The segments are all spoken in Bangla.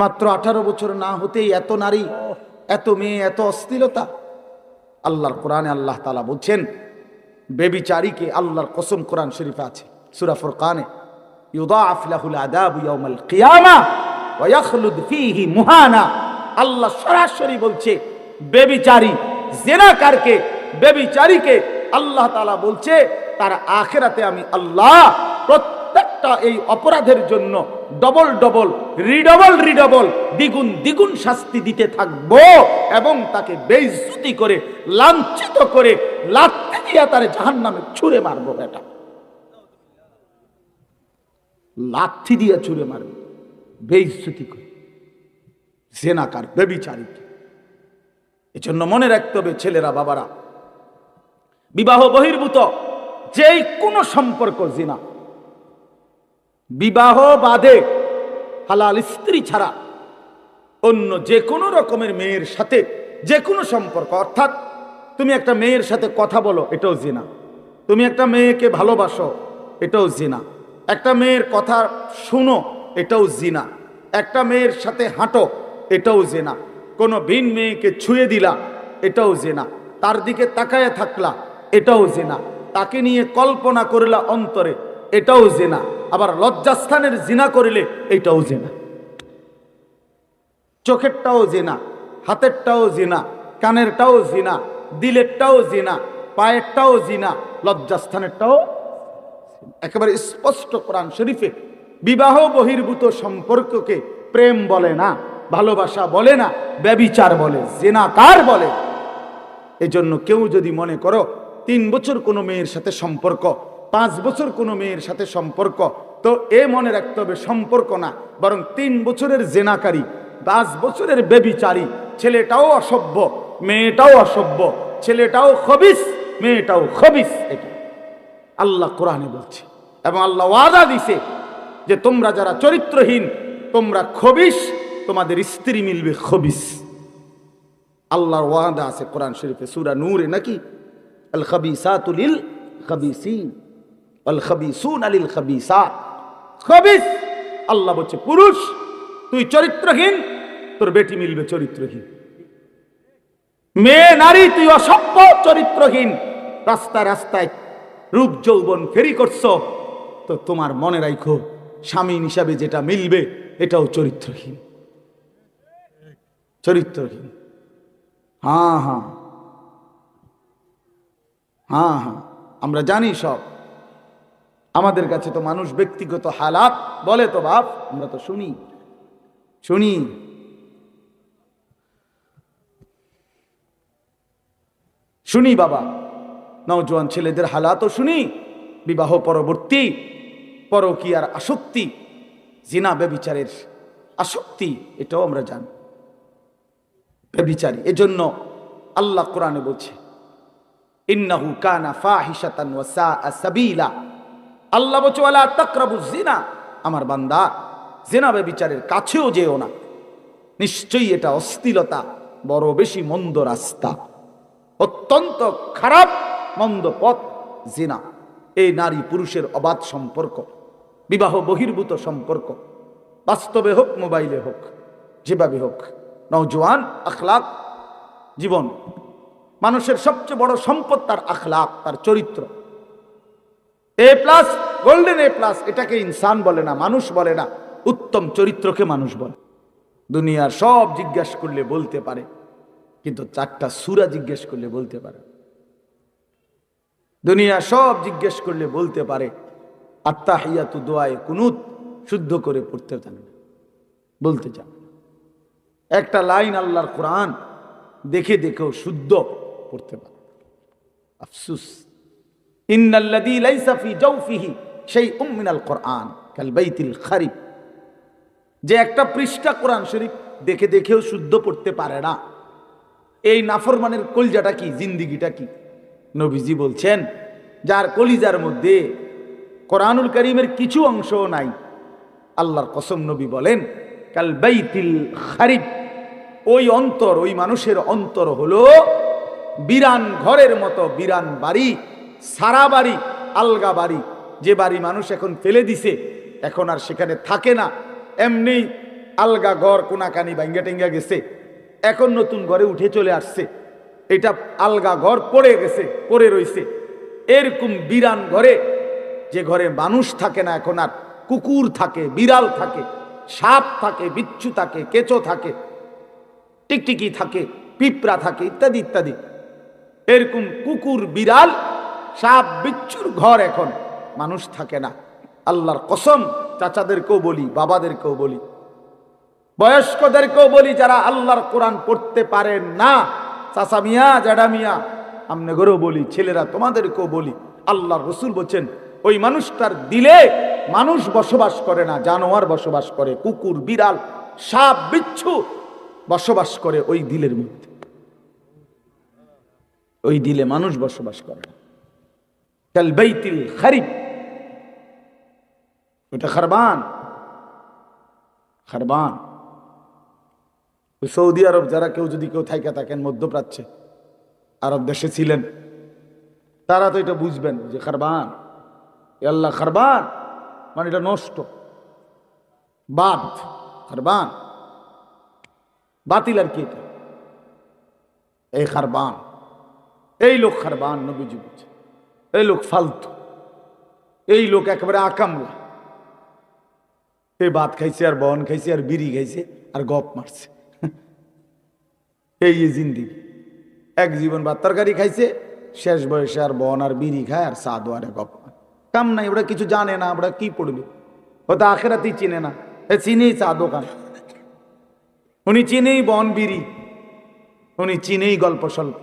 মাত্র আঠারো বছর না হতেই এত নারী, এত মেয়ে, এত অস্থিরতা আল্লাহর কোরআনে আল্লাহ তালা বলছেন, বেবিচারীকে আল্লাহর কসম কোরআন শরীফে আছে, সুরা ফুরকানে, ইউদাআফ লাহুল আযাবু ইয়াউমাল কিয়ামা ওয়া ইয়াখলুদ ফীহি মুহানা। আল্লাহ সরাসরি বলছে, বেবিচারী, জেনাকারকে, বেবিচারীকে আল্লাহ তাআলা বলছে, তার আখেরাতে আমি আল্লাহ প্রত্যেকটা এই অপরাধের জন্য ডবল ডবল রিডবল রিডবল দ্বিগুণ দ্বিগুণ শাস্তি দিতে থাকব এবং তাকে বেইজ্জতি করে, লাঞ্ছিত করে, লাথি দিয়া তার জাহান্নামে ছুঁড়ে মারবো বেটা। লাথি দিয়ে ছুঁড়ে মারবে, বেইজ্জতি করে, জেনাকার বেবিচারিক এজন্য মনে রাখতে হবে ছেলেরা, বাবারা, বিবাহ বহির্ভূত, যেই কোনো সম্পর্ক জিনা। বিবাহ বাদে হালাল স্ত্রী ছাড়া অন্য যে কোনো রকমের মেয়ের সাথে যে কোনো সম্পর্ক, অর্থাৎ তুমি একটা মেয়ের সাথে কথা বলো, এটাও জিনা। তুমি একটা মেয়েকে ভালোবাসো, এটাও জিনা। একটা মেয়ের কথা শুনো, এটাও জিনা। একটা মেয়ের সাথে হাঁটো, এটাও জেনা। কোনো ভিন মেয়েকে ছুঁয়ে দিলা, এটাও জেনা। তার দিকে তাকায় থাকলা, এটাও জেনা। তাকে নিয়ে কল্পনা করলা অন্তরে, এটাও জেনা। আবার লজ্জাস্থানের জিনা করিলে এইটাও জেনা। চোখেরটাও জেনা, হাতেরটাও জিনা, কানেরটাও জিনা, দিলেরটাও জিনা, পায়েরটাও জিনা, লজ্জাস্থানেরটাও একেবারে স্পষ্ট কোরআন শরীফে বিবাহ বহির্ভূত সম্পর্ককে প্রেম বলে না, ভালোবাসা বলে না, ব্যবিচার বলে, জেনাকার বলে। এজন্য কেউ যদি মনে করো, তিন বছর কোনো মেয়ের সাথে সম্পর্ক পাঁচ বছর কোনো মেয়ের সাথে সম্পর্ক। তো এ মনে রাখতে হবে, সম্পর্ক না, বরং তিন বছরের জেনাকারী, পাঁচ বছরের বেবিচারী ছেলেটাও অসভ্য, মেয়েটাও অসভ্য, ছেলেটাও খবিস, মেয়েটাও খবিস এটা আল্লাহ কোরআনে বলছে, এবং আল্লাহ ওয়াদা দিছে যে তোমরা যারা চরিত্রহীন, তোমরা খবিস, তোমাদের স্ত্রী মিলবে খবিস। আল্লাহর ওয়াদা আছে কোরআন শরীফে, সূরা নূরে নাকি? আল খাবিসাতু লিল খাবিসিন আল খাবিসুন আলিল আল্লাহ বলছে, পুরুষ, তুই চরিত্রহীন, তোর বেটি মিলবে চরিত্রহীন। মেয়ে, নারী, তুই অসভ্য, চরিত্রহীন। রাস্তায় রাস্তায় রূপ যৌবন ফেরি করছ, তো তোমার মনে রাখো স্বামী হিসাবে যেটা মিলবে, এটাও চরিত্রহীন। চরিত্রহীন। হ্যাঁ হ্যাঁ। হ্যাঁ হ্যাঁ। আমরা জানি সব। আমাদের কাছে তো মানুষ ব্যক্তিগত হালাত। বলে তো বাপ, আমরা তো শুনি। শুনি। শুনি বাবা। নওজোয়ান ছেলেদের হালাতও শুনি। বিবাহ পরবর্তী, পরকীয়ার আসক্তি, জিনা বেবিচারের আসক্তি, এটাও আমরা জানি। বেবিচারী এজন্য আল্লাহ কোরআনে বলছে, ইন্নাহু কানা ফাহিশাতান ওয়া সাবিলা। আল্লাহ বলছে, ওয়ালা তাকরাবু জিনা আমার বান্দা জিনা বিচারের কাছেও যেও না। নিশ্চয়ই এটা অস্থিলতা বড় বেশি মন্দ রাস্তা। অত্যন্ত খারাপ, মন্দ পথ জিনা এই নারী পুরুষের অবাধ সম্পর্ক, বিবাহ বহির্ভূত সম্পর্ক। বাস্তবে হোক, মোবাইলে হোক, যেভাবে হোক, নওজোয়ান আখলাক, জীবন। মানুষের সবচেয়ে বড় সম্পদ তার আখলাক, তার চরিত্র। A plus golden A plus এটাকে ইনসান বলে না, মানুষ বলে না, উত্তম চরিত্রকে মানুষ বলে। দুনিয়ার সব জিজ্ঞাসা করলে বলতে পারে, কিন্তু চারটা সুরা জিজ্ঞেস করলে বলতে পারে। দুনিয়া সব জিজ্ঞেস করলে বলতে পারে আত্মাহিয়াতু দোয়ায় কুনুত, শুদ্ধ করে পড়তে জানে না। বলতে চান একটা লাইন আল্লাহর কোরআন দেখে দেখেও শুদ্ধ পড়তে পারে। আফসুস। ইন্নাল্লাযী লাইসা ফি জাওফিহি শাইউম মিনাল কোরআন কাল বাইতিল খারিব যে একটা পৃষ্ঠা কোরআন শরীফ দেখে দেখেও শুদ্ধ পড়তে পারে না। এই নাফরমানের কলজাটা কি, জিন্দিগিটা কি? নবীজি বলছেন, যার কলিজার মধ্যে কোরআনুল করিমের কিছু অংশও নাই, আল্লাহর কসম নবী বলেন, কাল বাইতিল খারিব ওই অন্তর, ওই মানুষের অন্তর হলো বিরান ঘরের মতো, বিরান বাড়ি। সারা বাড়ি, আলগা বাড়ি। যে বাড়ি মানুষ এখন ফেলে দিছে, এখন আর সেখানে থাকে না। এমনি আলগা ঘর কোনাকানি ভাঙ্গা টেঙ্গা গেছে। এখন নতুন ঘরে উঠে চলে আসছে। এটা আলগা ঘর পড়ে গেছে, পড়ে রয়েছে এরকম বিরান ঘরে যে ঘরে মানুষ থাকে না এখন আর, কুকুর থাকে, বিড়াল থাকে, সাপ থাকে, বিচ্ছু থাকে, কেঁচো থাকে, টিকটিকি থাকে, পিঁপড়া থাকে, ইত্যাদি ইত্যাদি। এরকম কুকুর, বিড়াল সাপ বিচ্ছুর ঘর এখন। মানুষ থাকে না। আল্লাহর কসম, চাচাদেরকেও বলি, বাবাদেরকেও বলি। বয়স্কদেরকেও বলি যারা আল্লাহর কোরআন পড়তে পারেন না। চাচা মিয়া জাডা মিয়া আমনে ঘরেও বলি, ছেলেরা তোমাদেরকেও বলি। আল্লাহর রসুল বলছেন, ওই মানুষটার দিলে মানুষ বসবাস করে না, জানোয়ার বসবাস করে, কুকুর, বিড়াল, সাপ বিচ্ছু বসবাস করে ওই দিলের মধ্যে। ওই দিলে মানুষ বসবাস করে না। কাল বাইতিল খারিব। ওটা খারবান। খারবান। সৌদি আরব যারা কেউ যদি কেউ থাইকা থাকেন, মধ্যপ্রাচ্যে, আরব দেশে ছিলেন, তারা তো এটা বুঝবেন যে খারবান। আল্লাহ খারবান মানে এটা নষ্ট। বাদ। খারবান। বাতিল আর কি এটা? এই খারবান। এই লোক খারবান, নবীজি বলছে। এই লোক ফালতু। এই লোক একেবারে আকামলা। এই ভাত খাইছে আর বন খাইছে আর বিড়ি খাইছে আর গপ মারছে। এই জিন্দিগি। এক জীবন ভাত তরকারি খাইছে, শেষ বয়সে আর বন আর বিড়ি খায় আর সাদু আর গপ। কাম নাই, ওরা কিছু জানে না, ওরা কি পড়বে? ও তো আখেরাতেই চিনে না। এ চিনেই চা দোকান। উনি চিনেই বন, বিড়ি। উনি চিনেই গল্প স্বল্প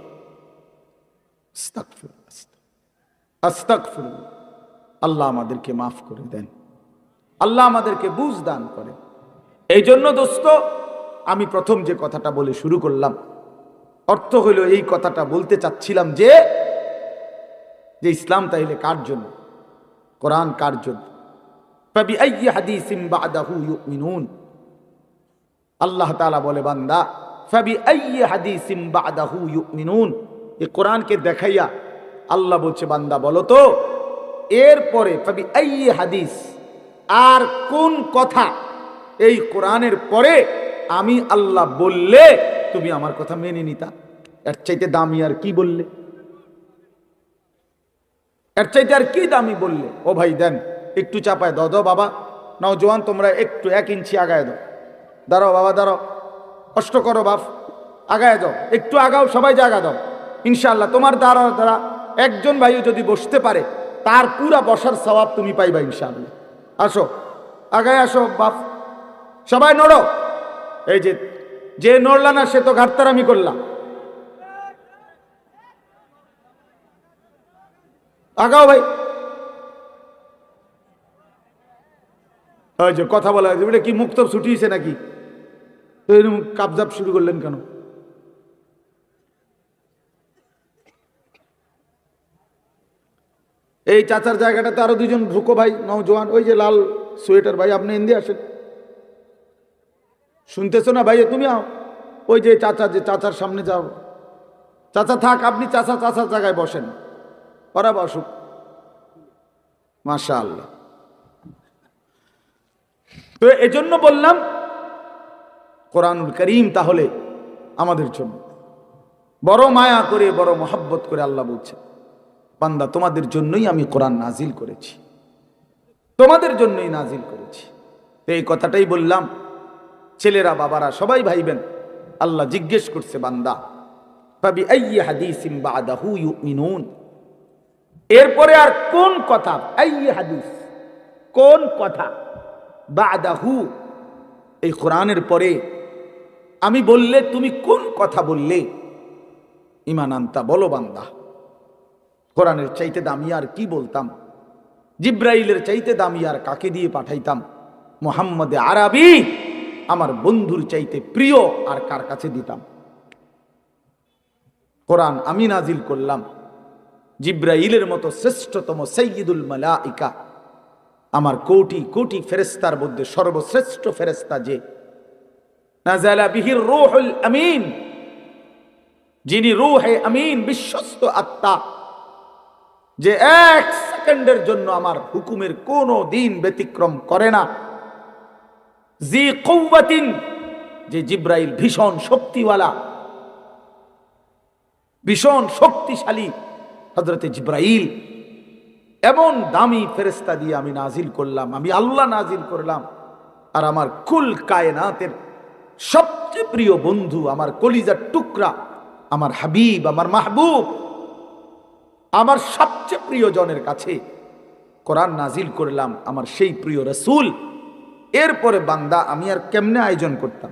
আস্তাক আল্লাহ আমাদেরকে মাফ করে দেন। আল্লাহ আমাদেরকে বুঝ দান করে এই জন্য দোস্ত, আমি প্রথম যে কথাটা বলে শুরু করলাম, অর্থ হইল এই কথাটা বলতে চাচ্ছিলাম যে যে ইসলাম তাইলে কার জন্য? কোরআন কার জন্য? আল্লাহ তালা বলে, বান্দা ফাবি আইয়ে মিনুন এ কোরআনকে দেখাইয়া আল্লাহ বলছে, বান্দা বলো তো, এরপরে হাদিস, আর কোন কথা এই কোরআনের পরে আমি আল্লাহ বললে তুমি আমার কথা মেনে নিতা? এর চাইতে দামি আর কি বললে? এর চাইতে আর কি দামি বললে? ও ভাই, দেন, একটু চাপায় দাও দাও বাবা। নওজোয়ান তোমরা একটু এক ইঞ্চি আগায় দাও। দাঁড়াও বাবা, দাঁড়াও। কষ্ট করো বাপ, আগায় দাও। একটু আগাও, সবাই জায়গা দাও। ইনশাল্লাহ তোমার দ্বারা দ্বারা একজন ভাইও যদি বসতে পারে, তার পুরা বসার স্বভাব তুমি পাইবা ইনশাল্লাহ আসো, আগায় আসো, বাপ। সবাই নড়ো। এই যে যে নড়লা না, সে তো ঘাটতারামি করলাম আগাও ভাই। ওই যে, কথা বলা এটা কি মুক্ত ছুটিয়েছে নাকি? কাবজাব শুরু করলেন কেন? এই চাচার জায়গাটাতে আরও দুজন ঢুকো ভাই, নওজোয়ান, ওই যে লাল সোয়েটার ভাই, আপনি হিন্দি আসেন। শুনতেছো না ভাই তুমি আও। ওই যে চাচা, যে চাচার সামনে যাও। চাচা থাক, আপনি চাচা, চাচার জায়গায় বসেন। ওরা বসুক। মাশা আল্লাহ তো এজন্য বললাম, কোরআনুল করিম তাহলে আমাদের জন্য। বড় মায়া করে, বড় মহাব্বত করে আল্লাহ বলছে বান্দা, তোমাদের জন্যই আমি কোরআন নাজিল করেছি। তোমাদের জন্যই নাজিল করেছি। এই কথাটাই বললাম। ছেলেরা, বাবারা, সবাই ভাইবেন। আল্লাহ জিজ্ঞেস করছে, বান্দা পাবি হাদিসিম এরপরে আর কোন কথা? হাদিস। কোন কথা? বাদাহু। এই কোরআনের পরে আমি বললে তুমি কোন কথা বললে? ইমান আনতা বলো, বান্দা। কোরআনের চাইতে দামি আর কি বলতাম? জিব্রাইলের চাইতে দামি আর কাকে দিয়ে পাঠাইতাম? মোহাম্মদে আরবি আমার বন্ধুর চাইতে প্রিয় আর কার কাছে দিতাম? কোরআন আমি নাজিল করলাম। জিব্রাইলের মতো শ্রেষ্ঠতম সৈয়দুল মালাইকা। আমার কোটি কোটি ফেরেস্তার মধ্যে সর্বশ্রেষ্ঠ ফেরেস্তা যে। আমিন। যিনি রূহে আমিন, বিশ্বস্ত আত্মা। যে এক সেকেন্ডের জন্য আমার হুকুমের কোনো দিন ব্যতিক্রম করে না। জি কৌবাতিন যে জিব্রাইল ভীষণ শক্তিওয়ালা, ভীষণ শক্তিশালী হজরতে জিব্রাইল, এমন দামি ফেরেস্তা দিয়ে আমি নাজিল করলাম, আমি আল্লাহ নাজিল করলাম। আর আমার কুল কায়নাতের সবচেয়ে প্রিয় বন্ধু, আমার কলিজার টুকরা, আমার হাবিব, আমার মাহবুব আমার সবচেয়ে প্রিয়জনের কাছে কোরআন নাজিল করলাম আমার সেই প্রিয় রসুল। এরপরে বান্দা, আমি আর কেমনে আয়োজন করতাম?